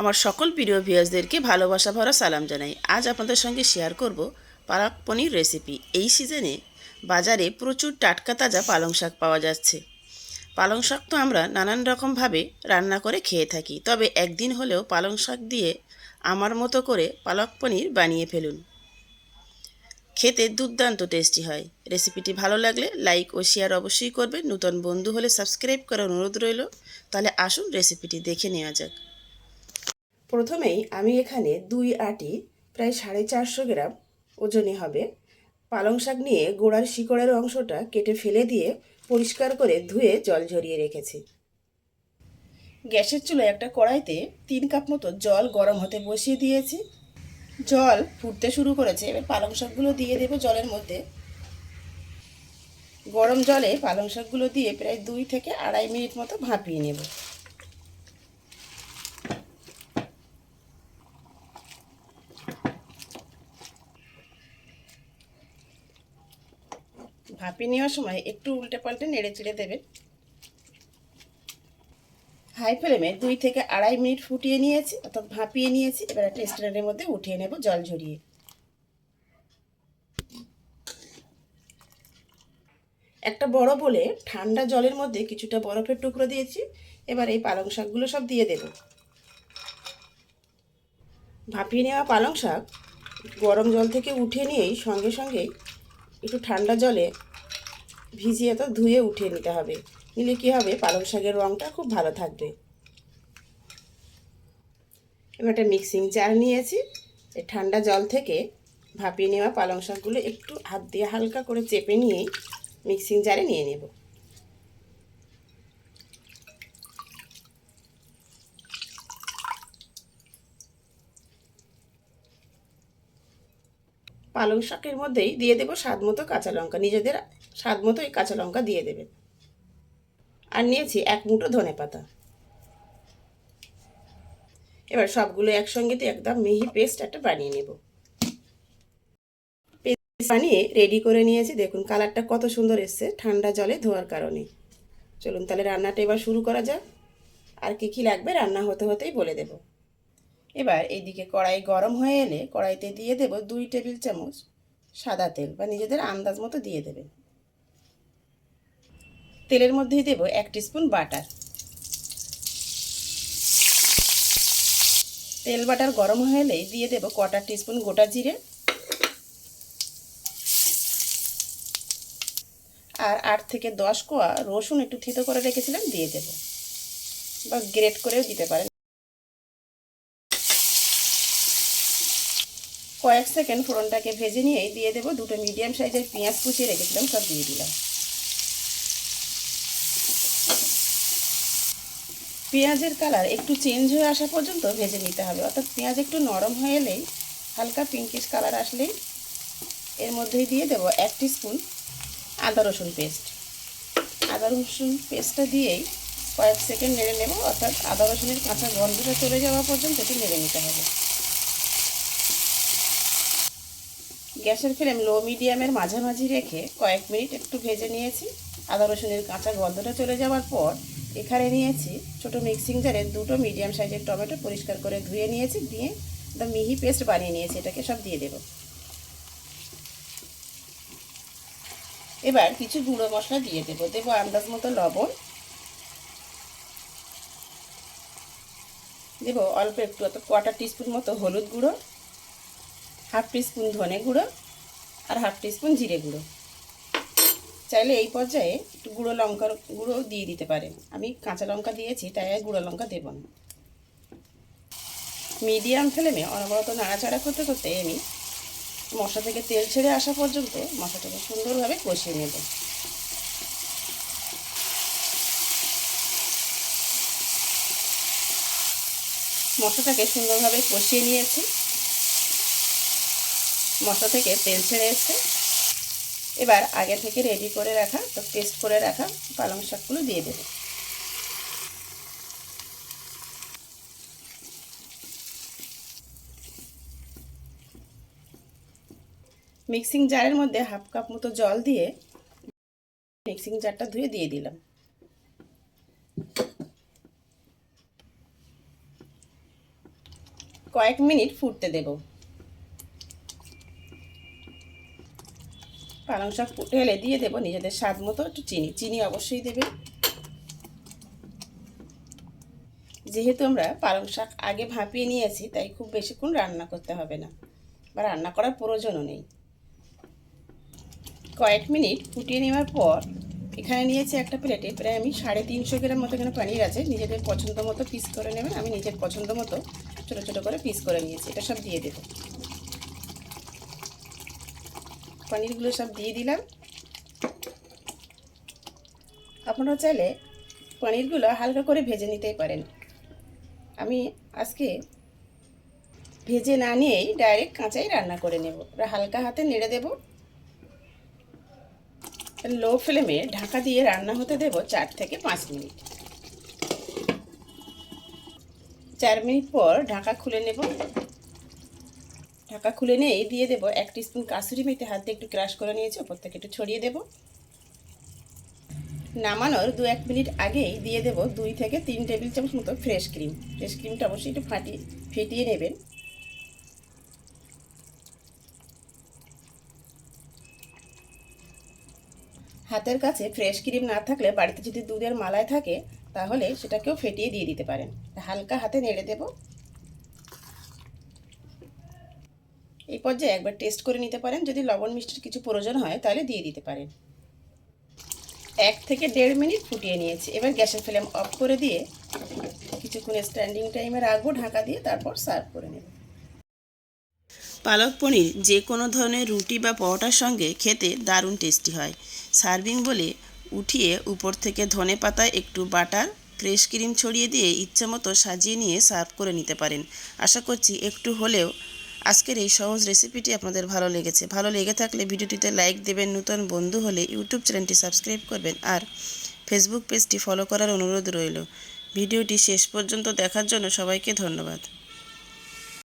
আমার সকল প্রিয় ভিউয়ার্সদেরকে ভালোবাসা ভরা সালাম জানাই। আজ আপনাদের সঙ্গে শেয়ার করব পালক পনির রেসিপি এই সিজনে বাজারে প্রচুর টাটকা তাজা পালং শাক পাওয়া যাচ্ছে। পালং শাক তো আমরা নানান রকমভাবে রান্না করে খেয়ে থাকি, তবে একদিন হলেও পালং শাক দিয়ে আমার মতো করে পালক পনির বানিয়ে ফেলুন। খেতে দুর্দান্ত টেস্টি হয়। রেসিপিটি ভালো লাগলে লাইক ও শেয়ার অবশ্যই করবেন। নতুন বন্ধু হলে সাবস্ক্রাইব করার অনুরোধ রইল। তাহলে আসুন রেসিপিটি দেখে নেওয়া যাক। প্রথমেই আমি এখানে দুই আটি, প্রায় সাড়ে চারশো গ্রাম ওজনে হবে। পালং শাক নিয়ে গোড়ার শিকড়ের অংশটা কেটে ফেলে দিয়ে পরিষ্কার করে ধুয়ে জল ঝরিয়ে রেখেছি। গ্যাসের চুলায় একটা কড়াইতে তিন কাপ মতো জল গরম হতে বসিয়ে দিয়েছি। জল ফুটতে শুরু করেছে, এবার পালং শাকগুলো দিয়ে দেবো জলের মধ্যে। গরম জলে পালং শাকগুলো দিয়ে প্রায় দুই থেকে আড়াই মিনিট মতো ভাপিয়ে নেব। ভাপিয়ে নেওয়ার সময় একটু উল্টে পাল্টে নেড়ে চেড়ে দেবেন হাই ফ্লেমে দুই থেকে আড়াই মিনিট ফুটিয়ে নিয়েছি, অর্থাৎ ভাপিয়ে নিয়েছি। এবার একটা স্ট্যান্ডের মধ্যে উঠিয়ে নেব জল ঝরিয়ে। একটা বড় বলে ঠান্ডা জলের মধ্যে কিছুটা বরফের টুকরো দিয়েছি। এবার এই পালং শাকগুলো সব দিয়ে দেব। ভাপিয়ে নেওয়া পালং শাক গরম জল থেকে উঠে নিয়েই সঙ্গে সঙ্গেই একটু ঠান্ডা জলে ভিজিয়ে তো ধুয়ে উঠিয়ে নিতে হবে। নিলে কী হবে? পালং শাকের রঙটা খুব ভালো থাকবে। এবার একটা মিক্সিং জার নিয়েছি। ঠান্ডা জল থেকে ভাপিয়ে নেওয়া পালং শাকগুলো একটু হাত দিয়ে হালকা করে চেপে নিয়েই মিক্সিং জারে নিয়ে নেব। পালং শাকের মধ্যেই দিয়ে দেবো স্বাদ মতো কাঁচা লঙ্কা। নিজেদের স্বাদ মতো এই কাঁচা লঙ্কা দিয়ে দেবেন আর নিয়েছি এক মুঠো ধনে পাতা। এবার সবগুলো একসঙ্গে দিয়ে একদম মিহি পেস্ট একটা বানিয়ে নেব। পেস্ট বানিয়ে রেডি করে নিয়েছি। দেখুন কালারটা কত সুন্দর এসছে, ঠান্ডা জলে ধোয়ার কারণে। চলুন তাহলে রান্নাটা এবার শুরু করা যাক। আর কী কী লাগবে রান্না হতে হতেই বলে দেব। এবার এইদিকে কড়াই গরম হয়ে এলে কড়াইতে দিয়ে দেব দুই টেবিল চামচ সাদা তেল বা নিজেদের আন্দাজ মতো দিয়ে দেবেন। তেলের মধ্যেই দেব এক স্পুন বাটার। তেল বাটার গরম এলেই দিয়ে দেব কটা টিস্পুন গোটা জিরে। আর আট থেকে দশ কোয়া রসুন একটু থিতো করে রেখেছিলাম, দিয়ে দেব। বা গ্রেট করেও দিতে পারেন। কয়েক সেকেন্ড ফোড়নটাকে ভেজে নিয়েই দিয়ে দেবো দুটো মিডিয়াম সাইজের পেঁয়াজ কুচিয়ে রেখেছিলাম, সব দিয়ে দিলাম। পেঁয়াজের কালার একটু চেঞ্জ হয়ে আসা পর্যন্ত ভেজে নিতে হবে। অর্থাৎ পেঁয়াজ একটু নরম হয়ে এলেই হালকা পিঙ্কিশ কালার আসলেই এর মধ্যেই দিয়ে দেবো এক স্পুন আদা রসুন পেস্ট আদা রসুন পেস্টটা দিয়েই কয়েক সেকেন্ড নেড়ে নেব, অর্থাৎ আদা রসুনের কাঁচা গন্ধটা চলে যাওয়া পর্যন্ত এটি নেড়ে নিতে হবে। গ্যাসের ফ্লেম লো মিডিয়ামের মাঝামাঝি রেখে কয়েক মিনিট একটু ভেজে নিয়েছি। আদা রসুনের কাঁচা গন্ধটা চলে যাওয়ার পর এখানে নিয়েছি ছোট মিক্সিং জারে দুটো মিডিয়াম সাইজের টমেটো পরিষ্কার করে ধুয়ে নিয়েছি, দিয়ে একদম মিহি পেস্ট বানিয়ে নিয়েছি, এটাকে সব দিয়ে দেব। এবার কিছু গুঁড়ো মশলা দিয়ে দেবো দেবো আন্দাজ মতো লবণ। দেব অল্প একটু, অত কোয়াটার টিস্পুন মতো হলুদ গুঁড়ো হাফ টিস্পুন ধনে গুঁড়ো, আর হাফ টিস্পুন জিরে গুঁড়ো। চাইলে এই পর্যায়ে একটু গুঁড়ো লঙ্কার গুঁড়ো দিয়ে দিতে পারেন আমি কাঁচা লঙ্কা দিয়েছি, তাই আর গুঁড়ো লঙ্কা দেবো না। মিডিয়াম ফ্লেমে অনবরত নাড়াচাড়া করতে করতে আমি মশলা থেকে তেল ছেড়ে আসা পর্যন্ত মশলাটাকে সুন্দরভাবে কষিয়ে নেব। মশলাটাকে সুন্দরভাবে কষিয়ে নিয়েছি। মশলা থেকে তেল ছেড়ে এসছে। এবার আগে থেকে রেডি করে রাখা, তো পেস্ট করে রাখা পালং শাকগুলো দিয়ে দেব। মিক্সিং জারের মধ্যে হাফ কাপ মতো জল দিয়ে মিক্সিং জারটা ধুয়ে দিয়ে দিলাম। কয়েক মিনিট ফুটতে দেব। পালং শাক এলে দিয়ে দেবো, নিজেদের স্বাদ মতো একটু চিনি। চিনি অবশ্যই দেবে। যেহেতু আমরা পালং শাক আগে ভাপিয়ে নিয়েছি, তাই খুব বেশিক্ষণ রান্না করতে হবে না, বা রান্না করার প্রয়োজনও নেই। কয়েক মিনিট ফুটিয়ে নেওয়ার পর এখানে নিয়েছি একটা প্লেটে, প্রায় আমি সাড়ে তিনশো গ্রাম মতো এখানে পানির আছে। নিজেদের পছন্দ মতো পিস করে নেবেন, আমি নিজের পছন্দ মতো ছোটো ছোটো করে পিস করে নিয়েছি, এটা সব দিয়ে দেবো। পনিরগুলো সব দিয়ে দিলাম। আপনারা চাইলে পনিরগুলো হালকা করে ভেজে নিতেই পারেন। আমি আজকে ভেজে না নিয়েই ডাইরেক্ট কাঁচাই রান্না করে নেব। হালকা হাতে নেড়ে দেব। লো ফ্লেমে ঢাকা দিয়ে রান্না হতে দেব চার থেকে পাঁচ মিনিট। চার মিনিট পর ঢাকা খুলে নেব। ঢাকা খুলে নিয়েই দিয়ে দেবো এক স্পুন কাসুরি মেথি হাত একটু ক্রাশ করে নিয়েছি ওপর থেকে একটু ছড়িয়ে দেব। নামানোর দু এক মিনিট আগেই দিয়ে দেব দুই থেকে তিন টেবিল চামচ মতো ফ্রেশ ক্রিম ফ্রেশ ক্রিমটা অবশ্যই একটু ফাটিয়ে, ফেটিয়ে নেবেন। হাতের কাছে ফ্রেশ ক্রিম না থাকলে বাড়িতে যদি দুধের মালায় থাকে, তাহলে সেটাকেও ফেটিয়ে দিয়ে দিতে পারেন। হালকা হাতে নেড়ে দেব। পর্যায়ে একবার টেস্ট করে নিতে পারেন। যদি লবণ মিষ্টির কিছু প্রয়োজন হয়, তাহলে দিয়ে দিতে পারেন। এক থেকে দেড় মিনিট ফুটিয়ে নিয়েছি। এবার গ্যাসের ফ্লেম অফ করে দিয়ে কিছুক্ষণ স্ট্যান্ডিং টাইমে রাখব, ঢাকা দিয়ে তারপর সার্ভ করে নেব। পালক পনির যে কোনো ধরনের রুটি বা পরোটার সঙ্গে খেতে দারুণ টেস্টি হয়। সার্ভিং বলে উঠিয়ে উপর থেকে ধনে পাতায় একটু বাটার ফ্রেশ ক্রিম ছড়িয়ে দিয়ে ইচ্ছে মতো সাজিয়ে নিয়ে সার্ভ করে নিতে পারেন। আশা করছি একটু হলেও আজকের এই সহজ রেসিপিটি আপনাদের ভালো লেগেছে। ভালো লেগে থাকলে ভিডিওটিতে লাইক দেবেন, নূতন বন্ধু হলে ইউটিউব চ্যানেলটি সাবস্ক্রাইব করবেন। আর ফেসবুক পেজটি ফলো করার অনুরোধ রইল। ভিডিওটি শেষ পর্যন্ত দেখার জন্য সবাইকে ধন্যবাদ।